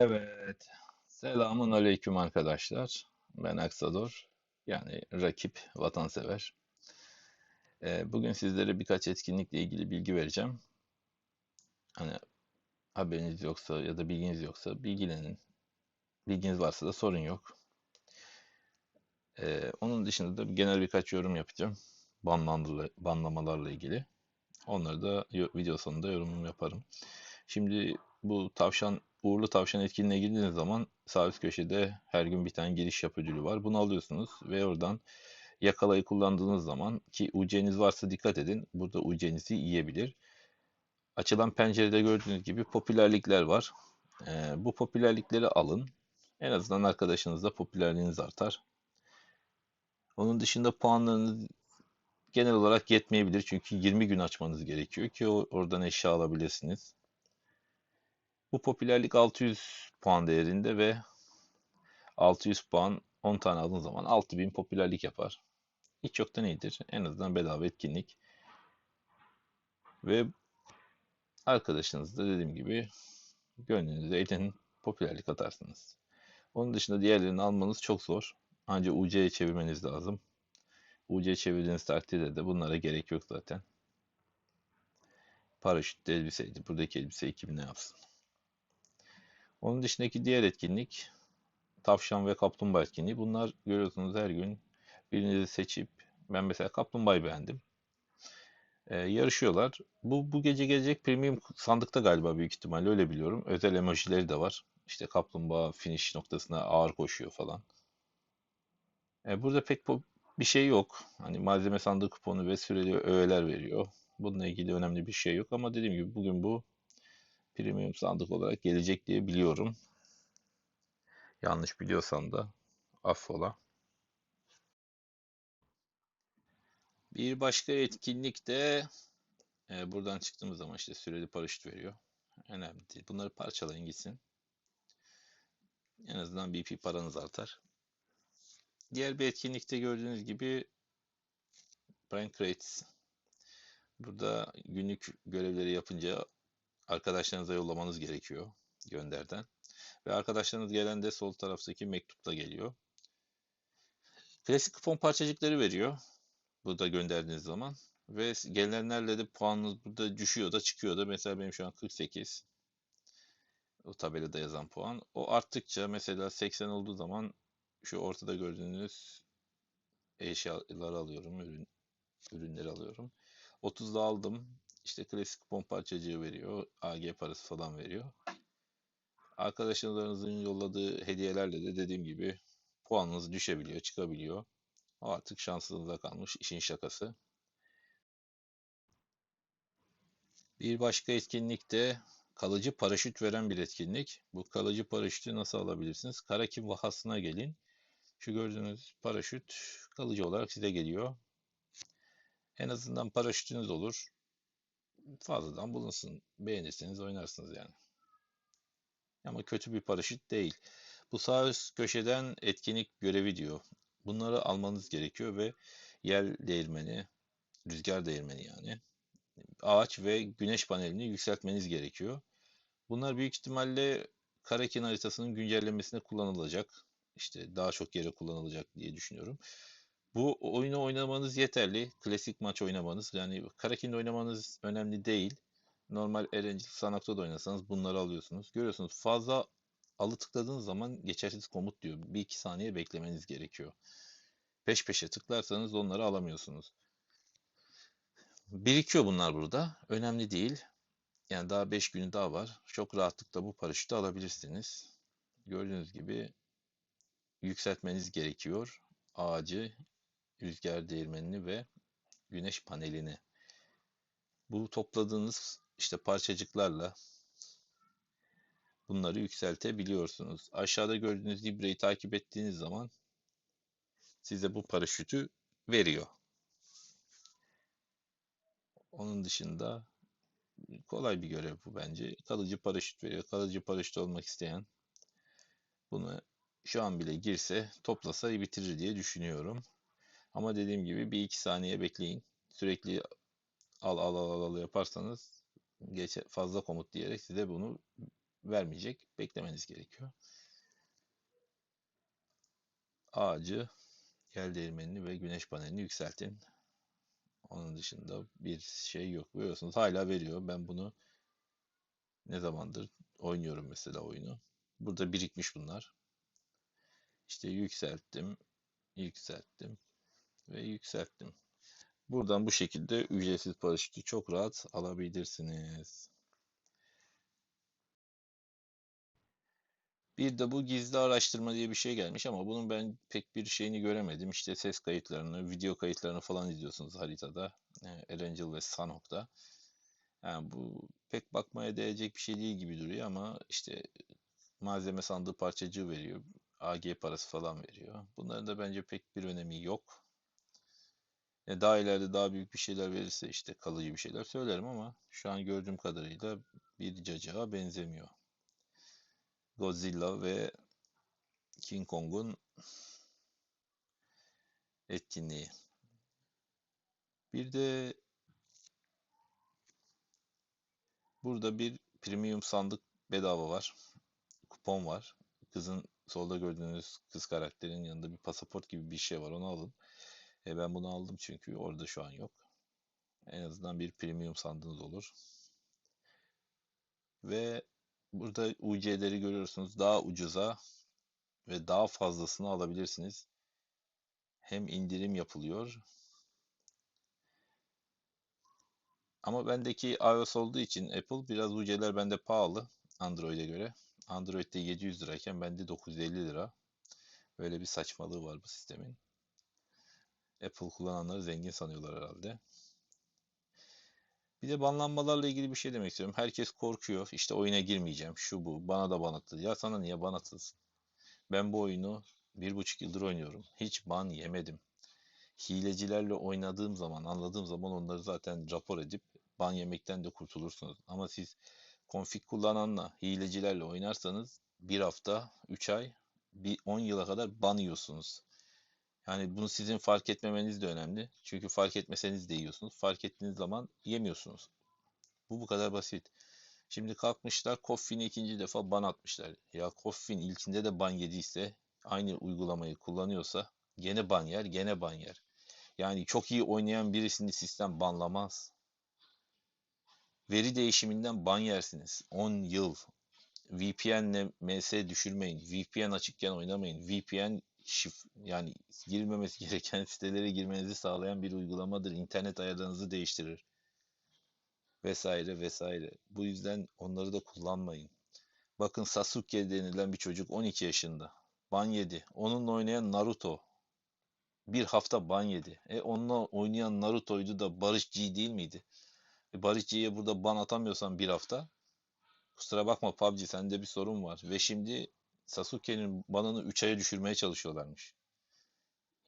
Evet. Selamun aleyküm arkadaşlar. Ben Aksador. Yani rakip, vatansever. Ee, bugün sizlere birkaç etkinlikle ilgili bilgi vereceğim. Hani haberiniz yoksa ya da bilginiz yoksa bilgilenin. Bilginiz varsa da sorun yok. Ee, onun dışında da genel birkaç yorum yapacağım. Banlamalarla ilgili. Onları da video sonunda yorumumu yaparım. Şimdi bu tavşan uğurlu tavşan etkinliğine girdiğiniz zaman sağ üst köşede her gün bir tane giriş yap ödülü var. Bunu alıyorsunuz ve oradan yakalayı kullandığınız zaman ki UC'niz varsa dikkat edin. Burada UC'nizi yiyebilir. Açılan pencerede gördüğünüz gibi popülerlikler var. Ee, bu popülerlikleri alın. En azından arkadaşınızla popülerliğiniz artar. Onun dışında puanlarınız genel olarak yetmeyebilir. Çünkü 20 gün açmanız gerekiyor ki oradan eşya alabilirsiniz. Bu popülerlik 600 puan değerinde ve 600 puan 10 tane aldığın zaman 6000 popülerlik yapar. Hiç yoktan iyidir. En azından bedava etkinlik. Ve arkadaşınız da dediğim gibi gönlünüze edin popülerlik atarsınız. Onun dışında diğerlerini almanız çok zor. Ancak UC'ye çevirmeniz lazım. UC çevirdiğiniz takdirde de bunlara gerek yok zaten. Paraşütte elbiseydi. Buradaki elbise 2000 ne yapsın? Onun dışındaki diğer etkinlik tavşan ve kaplumbağa etkinliği. Bunlar görüyorsunuz her gün birinizi seçip ben mesela kaplumbağayı beğendim. Ee, yarışıyorlar. Bu bu gece gelecek premium sandıkta galiba büyük ihtimalle öyle biliyorum. Özel emojileri de var. İşte kaplumbağa finish noktasına ağır koşuyor falan. Ee, burada pek bir şey yok. Hani malzeme sandığı kuponu ve süreli öğeler veriyor. Bununla ilgili önemli bir şey yok ama dediğim gibi bugün bu premium sandık olarak gelecek diye biliyorum. Yanlış biliyorsam da affola. Bir başka etkinlik de e, buradan çıktığımız zaman işte süreli paraşüt veriyor. Önemli değil. Bunları parçalayın gitsin. En azından BP paranız artar. Diğer bir etkinlikte gördüğünüz gibi Prank Rates. Burada günlük görevleri yapınca arkadaşlarınıza yollamanız gerekiyor gönderden. Ve arkadaşlarınız gelen de sol taraftaki mektupla geliyor. Klasik kupon parçacıkları veriyor. Burada gönderdiğiniz zaman. Ve gelenlerle de puanınız burada düşüyor da çıkıyor da. Mesela benim şu an 48. O tabelada yazan puan. O arttıkça mesela 80 olduğu zaman şu ortada gördüğünüz eşyaları alıyorum. Ürün, ürünleri alıyorum. 30'da aldım. İşte klasik kupon parçacığı veriyor. AG parası falan veriyor. Arkadaşlarınızın yolladığı hediyelerle de dediğim gibi puanınız düşebiliyor, çıkabiliyor. O artık şansınıza kalmış işin şakası. Bir başka etkinlik de kalıcı paraşüt veren bir etkinlik. Bu kalıcı paraşütü nasıl alabilirsiniz? Karakim vahasına gelin. Şu gördüğünüz paraşüt kalıcı olarak size geliyor. En azından paraşütünüz olur fazladan bulunsun. Beğenirseniz oynarsınız yani. Ama kötü bir paraşüt değil. Bu sağ üst köşeden etkinlik görevi diyor. Bunları almanız gerekiyor ve yer değirmeni, rüzgar değirmeni yani. Ağaç ve güneş panelini yükseltmeniz gerekiyor. Bunlar büyük ihtimalle Karakin haritasının güncellemesine kullanılacak. İşte daha çok yere kullanılacak diye düşünüyorum. Bu oyunu oynamanız yeterli. Klasik maç oynamanız. Yani Karakin'de oynamanız önemli değil. Normal Erencil Sanak'ta da oynasanız bunları alıyorsunuz. Görüyorsunuz fazla alı tıkladığınız zaman geçersiz komut diyor. Bir iki saniye beklemeniz gerekiyor. Peş peşe tıklarsanız onları alamıyorsunuz. Birikiyor bunlar burada. Önemli değil. Yani daha 5 günü daha var. Çok rahatlıkla bu paraşütü alabilirsiniz. Gördüğünüz gibi yükseltmeniz gerekiyor. Ağacı rüzgar değirmenini ve güneş panelini. Bu topladığınız işte parçacıklarla bunları yükseltebiliyorsunuz. Aşağıda gördüğünüz libreyi takip ettiğiniz zaman size bu paraşütü veriyor. Onun dışında kolay bir görev bu bence. Kalıcı paraşüt veriyor. Kalıcı paraşüt olmak isteyen bunu şu an bile girse toplasa bitirir diye düşünüyorum. Ama dediğim gibi bir iki saniye bekleyin. Sürekli al al al al yaparsanız geç fazla komut diyerek size bunu vermeyecek. Beklemeniz gerekiyor. Ağacı, gel değirmenini ve güneş panelini yükseltin. Onun dışında bir şey yok. Görüyorsunuz hala veriyor. Ben bunu ne zamandır oynuyorum mesela oyunu. Burada birikmiş bunlar. İşte yükselttim, yükselttim ve yükselttim. Buradan bu şekilde ücretsiz paraşütü çok rahat alabilirsiniz. Bir de bu gizli araştırma diye bir şey gelmiş ama bunun ben pek bir şeyini göremedim. İşte ses kayıtlarını, video kayıtlarını falan izliyorsunuz haritada. e, Erangel ve Sanhok'ta. Yani bu pek bakmaya değecek bir şey değil gibi duruyor ama işte malzeme sandığı parçacığı veriyor. AG parası falan veriyor. Bunların da bence pek bir önemi yok. E daha ileride daha büyük bir şeyler verirse işte kalıcı bir şeyler söylerim ama şu an gördüğüm kadarıyla bir cacığa benzemiyor. Godzilla ve King Kong'un etkinliği. Bir de burada bir premium sandık bedava var. Kupon var. Kızın solda gördüğünüz kız karakterin yanında bir pasaport gibi bir şey var. Onu alın. E ben bunu aldım çünkü orada şu an yok. En azından bir premium sandığınız olur. Ve burada UC'leri görüyorsunuz. Daha ucuza ve daha fazlasını alabilirsiniz. Hem indirim yapılıyor. Ama bendeki iOS olduğu için Apple biraz UC'ler bende pahalı Android'e göre. Android'de 700 lirayken bende 950 lira. Böyle bir saçmalığı var bu sistemin. Apple kullananları zengin sanıyorlar herhalde. Bir de banlanmalarla ilgili bir şey demek istiyorum. Herkes korkuyor. İşte oyuna girmeyeceğim. Şu bu. Bana da ban. Ya sana niye ban? Ben bu oyunu bir buçuk yıldır oynuyorum. Hiç ban yemedim. Hilecilerle oynadığım zaman, anladığım zaman onları zaten rapor edip ban yemekten de kurtulursunuz. Ama siz config kullananla, hilecilerle oynarsanız bir hafta, 3 ay, bir 10 yıla kadar ban yiyorsunuz. Yani bunu sizin fark etmemeniz de önemli. Çünkü fark etmeseniz de yiyorsunuz. Fark ettiğiniz zaman yemiyorsunuz. Bu bu kadar basit. Şimdi kalkmışlar Koffin'i ikinci defa ban atmışlar. Ya Koffin ilkinde de ban yediyse aynı uygulamayı kullanıyorsa gene ban yer, gene ban yer. Yani çok iyi oynayan birisini sistem banlamaz. Veri değişiminden ban yersiniz. 10 yıl. VPN'le MS düşürmeyin. VPN açıkken oynamayın. VPN şif yani girmemesi gereken sitelere girmenizi sağlayan bir uygulamadır. İnternet ayarlarınızı değiştirir. Vesaire vesaire. Bu yüzden onları da kullanmayın. Bakın Sasuke denilen bir çocuk 12 yaşında. Ban yedi. Onunla oynayan Naruto. Bir hafta ban yedi. E onunla oynayan Naruto'ydu da Barış G değil miydi? E Barış G'ye burada ban atamıyorsan bir hafta kusura bakma PUBG sende bir sorun var. Ve şimdi Sasuke'nin banını 3 aya düşürmeye çalışıyorlarmış.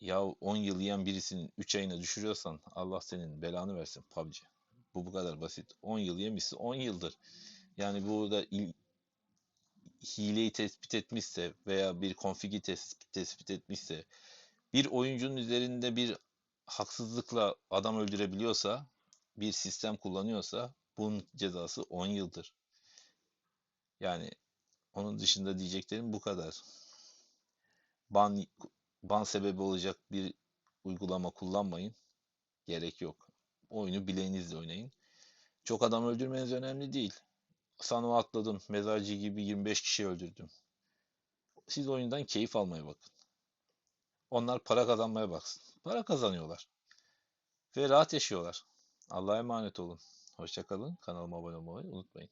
Ya 10 yıl yiyen birisinin 3 ayına düşürüyorsan Allah senin belanı versin PUBG. Bu bu kadar basit. 10 yıl yemişsin 10 yıldır. Yani burada il, hileyi tespit etmişse veya bir konfigi tespit, tespit etmişse bir oyuncunun üzerinde bir haksızlıkla adam öldürebiliyorsa bir sistem kullanıyorsa bunun cezası 10 yıldır. Yani onun dışında diyeceklerim bu kadar. Ban ban sebebi olacak bir uygulama kullanmayın. Gerek yok. Oyunu bileğinizle oynayın. Çok adam öldürmeniz önemli değil. Sanova atladım. Mezarcı gibi 25 kişi öldürdüm. Siz oyundan keyif almaya bakın. Onlar para kazanmaya baksın. Para kazanıyorlar. Ve rahat yaşıyorlar. Allah'a emanet olun. Hoşçakalın. Kanalıma abone olmayı unutmayın.